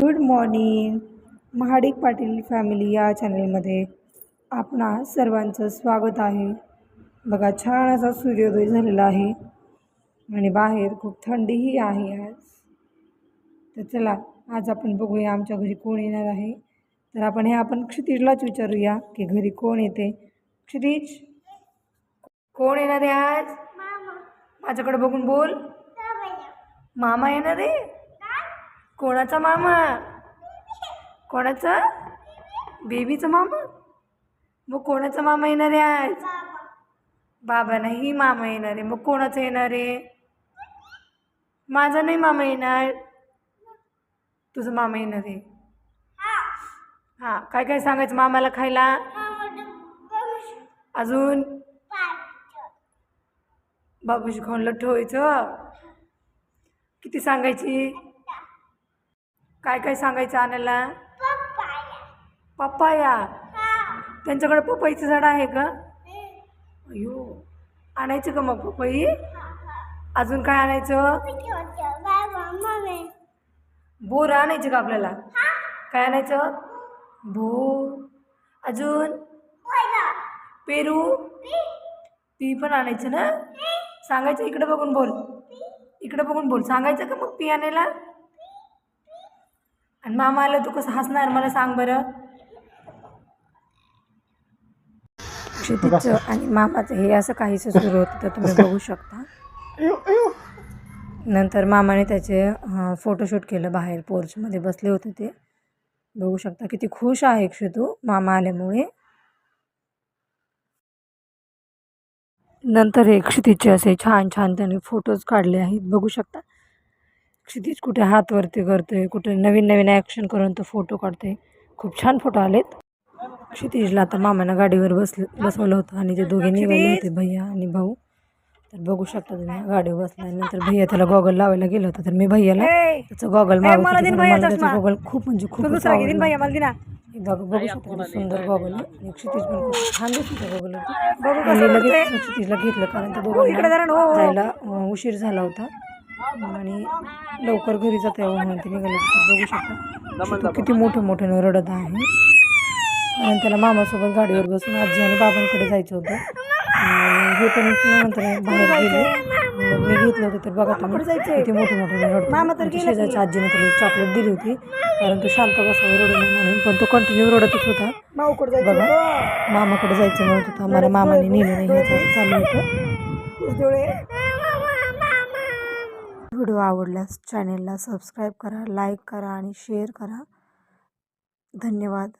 Good morning. Mahadik Patil family या चॅनलमध्ये आपणा सर्वांचं स्वागत आहे. बघा छान असा सूर्योदय झालेला आहे आणि बाहेर खूप थंडीही आहे आज. तर चला आज आपण बघूया आमच्या घरी कोण येणार आहे. तर आपण हे आपण क्षितिजलाच विचारूया की घरी कोण येते. क्षितिज कोण येणार आहे आज? माझ्याकडे बघून बोल. मामा येणार आहे? कोणाचा मामा? कोणाचा? बेबीचा मामा? मग कोणाचा मामा येणार आहे आज? बाबा नाही मामा येणार आहे. मग कोणाचं येणार आहे? माझा नाही मामा येणार. तुझं मामा येणार आहे. हां. काय काय सांगायचं मामाला खायला? अजून? बाबूशी खाऊन लठ्ठ व्हायचं? किती सांगायची? काय काय सांगायचं आणायला पप्पाया. त्यांच्याकडे पपईचं झाड आहे का? अयो आणायचं का मग पपई? अजून काय आणायचं? बोर आणायचं का आपल्याला? काय आणायचं? बोर. अजून? पेरू. पी. पण आणायचं ना? सांगायचं इकडे बघून बोल. इकडे बघून बोल. सांगायचं का मग पी आणायला? आणि मामा आलं तू कसं हसणार? मला सांग बरं. क्षितिजचं आणि मामाचं हे असं काहीसं सुरू होतं तर तुम्ही बघू. शकता. नंतर मामाने त्याचे फोटोशूट केलं बाहेर पोर्चमध्ये बसले होते ते. बघू शकता किती खुश आहे क्षितू मामा आल्यामुळे. नंतर हे क्षितिजचे असे छान छान त्याने फोटोज काढले आहेत. बघू शकता. क्षितिज कुठे हात वरती करतोय कुठे नवीन नवीन ॲक्शन करून तो फोटो काढतोय. खूप छान फोटो आलेत. क्षितिजला आता मामानं गाडीवर बसलं बसवलं होतं आणि ते दोघे निघाले होते भैया आणि भाऊ. तर बघू शकता तुम्ही गाडीवर बसल्यानंतर भैया त्याला गॉगल लावायला गेलं होतं. तर मी भैयाला त्याचं गॉगल मागवलं गॉगल खूप म्हणजे खूप हे बघ बघू शकता किती सुंदर गॉगल आणि क्षितिज पण खूप छान दिसतो गॉगल आणि लगेच क्षितिजला घेतलं कारण त्या दोघांना जायला अं, उशीर झाला होता. आणि लवकर घरी जाता यावं म्हणून ते निघाले होते. बघू शकता. तो किती मोठं मोठ्यानं रडत आहे. आणि त्याला मामासोबत गाडीवर बसून आजी आणि बाबांकडे जायचं होतं. हे पण नंतर बाहेर गेले. मी घेतलं होतं तर बघा तुम्ही किती मोठे मोठे रडतो शेजारच्या आजीने त्याला चॉकलेट दिली होती. कारण तो शांत बसावं रडू नये म्हणून. पण तो कंटिन्यू रडतच होता. बघा. मामाकडे जायचं म्हणत होता मला मामाने नेलं नाही चालू होतं. व्हिडिओ आवडल्यास चॅनेलला सबस्क्राईब करा लाईक करा आणि शेअर करा. धन्यवाद.